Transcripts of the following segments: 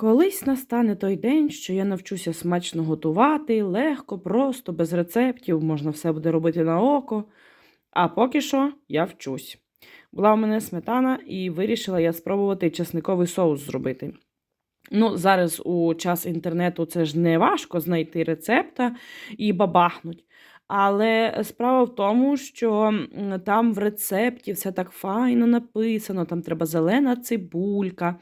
Колись настане той день, що я навчуся смачно готувати, легко, просто, без рецептів, можна все буде робити на око. А поки що я вчусь. Була у мене сметана, і вирішила я спробувати чесниковий соус зробити. Ну, зараз у час інтернету це ж не важко знайти рецепта і бабахнуть. Але справа в тому, що там в рецепті все так файно написано. Там треба зелена цибулька,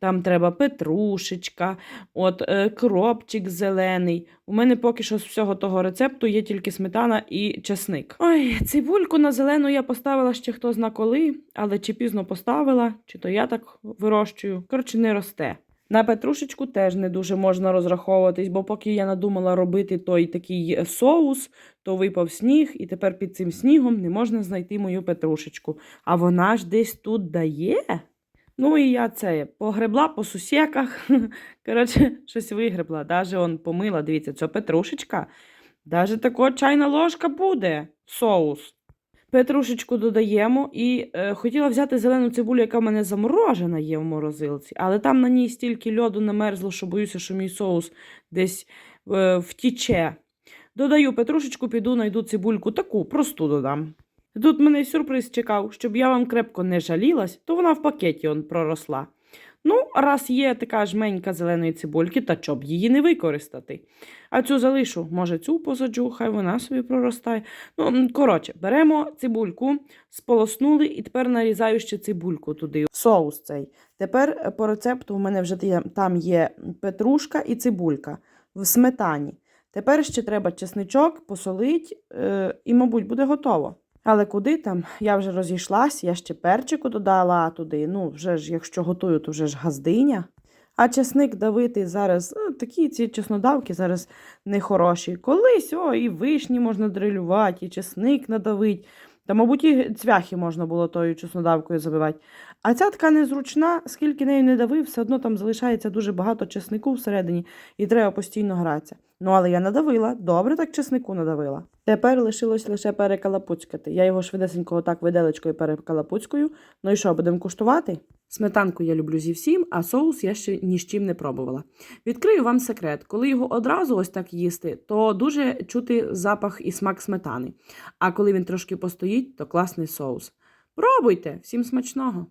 там треба петрушечка, от е, кропчик зелений. У мене поки що з всього того рецепту є тільки сметана і чесник. Ой, цибульку на зелену я поставила ще хто зна коли, але чи пізно поставила, чи то я так вирощую. Коротше, не росте. На петрушечку теж не дуже можна розраховуватись, бо поки я надумала робити той такий е, соус, то випав сніг, і тепер під цим снігом не можна знайти мою петрушечку. А вона ж десь тут дає. Ну і я це погребла по сусіках. Коротше, щось вигребла. Даже он помила, дивіться, це петрушечка. Даже така чайна ложка буде соус. Петрушечку додаємо і е, хотіла взяти зелену цибулю, яка в мене заморожена є в морозилці, але там на ній стільки льоду намерзло, що боюся, що мій соус десь е, втіче. Додаю петрушечку, піду, найду цибульку таку, просту додам. Тут мене сюрприз чекав, щоб я вам крепко не жалілась, то вона в пакеті он проросла. Ну, раз є така жменька зеленої цибульки, та чоб її не використати. А цю залишу, може, цю посаджу, хай вона собі проростає. Ну, коротше, беремо цибульку, сполоснули і тепер нарізаю ще цибульку туди. Соус цей. Тепер е, по рецепту у мене вже є- там є петрушка і цибулька в сметані. Тепер ще треба чесничок, посолить е, і, мабуть, буде готово. Але куди там? Я вже розійшлась, я ще перчику додала туди. Ну, вже ж, якщо готую, то вже ж газдиня. А чесник давити зараз, ну, такі ці чеснодавки зараз нехороші. Колись о, і вишні можна дрилювати, і чесник надавить. Та, мабуть, і цвяхи можна було тою чеснодавкою забивати. А ця така незручна, скільки нею не давив, все одно там залишається дуже багато чеснику всередині, і треба постійно гратися. Ну, але я надавила, добре так чеснику надавила. Тепер лишилось лише перекалапуцькати. Я його швидесенько отак виделечкою перекалапуцькою. Ну і що, будемо куштувати? Сметанку я люблю зі всім, а соус я ще ні з чим не пробувала. Відкрию вам секрет: коли його одразу ось так їсти, то дуже чути запах і смак сметани. А коли він трошки постоїть, то класний соус. Пробуйте! Всім смачного!